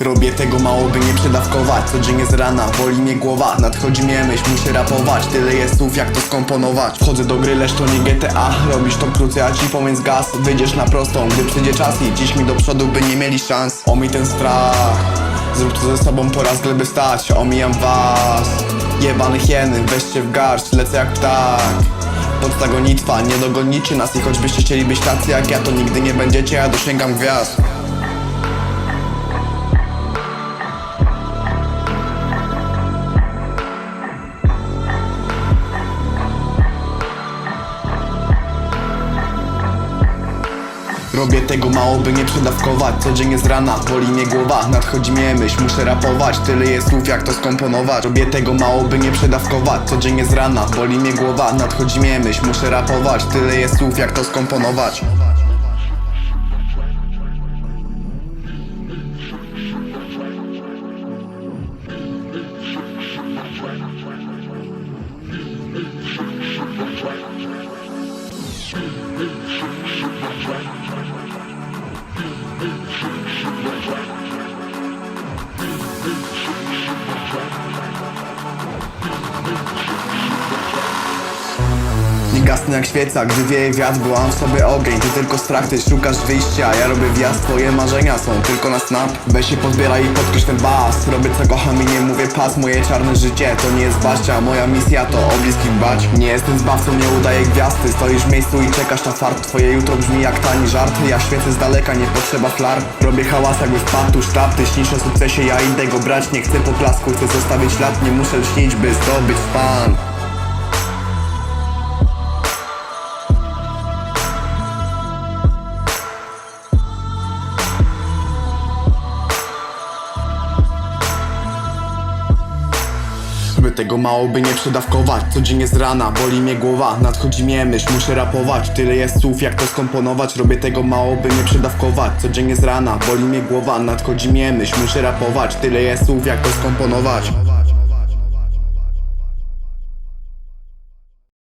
Robię tego mało, by nie przedawkować. Codziennie z rana, boli mnie głowa. Nadchodzi mnie myśl, muszę rapować. Tyle jest słów, jak to skomponować. Wchodzę do gry, lecz to nie GTA Robisz to krócej, a ci powiedz gaz. Wyjdziesz na prostą, gdy przyjdzie czas. I dziś mi do przodu, by nie mieli szans. O mi ten strach. Zrób to ze sobą po raz, gleby stać. Omijam was. Jebany hieny, weźcie w garść. Lecę jak ptak. Podsta gonitwa, nie dogonicie nas. I choćbyście chcieli być tacy jak ja To nigdy nie będziecie, ja dosięgam gwiazd Robię tego mało, by nie przedawkować. Codziennie z rana, boli mnie głowa. Nadchodzi mnie myśl, muszę rapować. Tyle jest słów, jak to skomponować. Robię tego mało, by nie przedawkować. Codziennie z rana, boli mnie głowa. Nadchodzi mnie myśl, muszę rapować. Tyle jest słów, jak to skomponować Feel this. Gasnę jak świeca, gdy wieje wiatr Byłam w sobie ogień, ty tylko strach Ty szukasz wyjścia, ja robię wjazd Twoje marzenia są tylko na snap. Weź się pozbieraj i podkreśl ten bas. Robię co kocham i nie mówię pas. Moje czarne życie to nie jest baścia. Moja misja to o bliskich bać Nie jestem zbawcą, nie udaję gwiazdy. Stoisz w miejscu i czekasz na fart Twoje jutro brzmi jak tani żart. Ja świecę z daleka, nie potrzeba flar. Robię hałas jakby wpadł sztab. Ty śnisz o sukcesie, ja idę go brać. Nie chcę poklasku, chcę zostawić ślad. Nie muszę śnić, by zdobyć fan Tego mało by nie przedawkować. Codziennie z rana, boli mnie głowa. Nadchodzi mnie myśl, muszę rapować. Tyle jest słów, jak to skomponować. Robię tego mało by nie przedawkować. Codziennie z rana, boli mnie głowa. Nadchodzi mnie myśl, muszę rapować. Tyle jest słów, jak to skomponować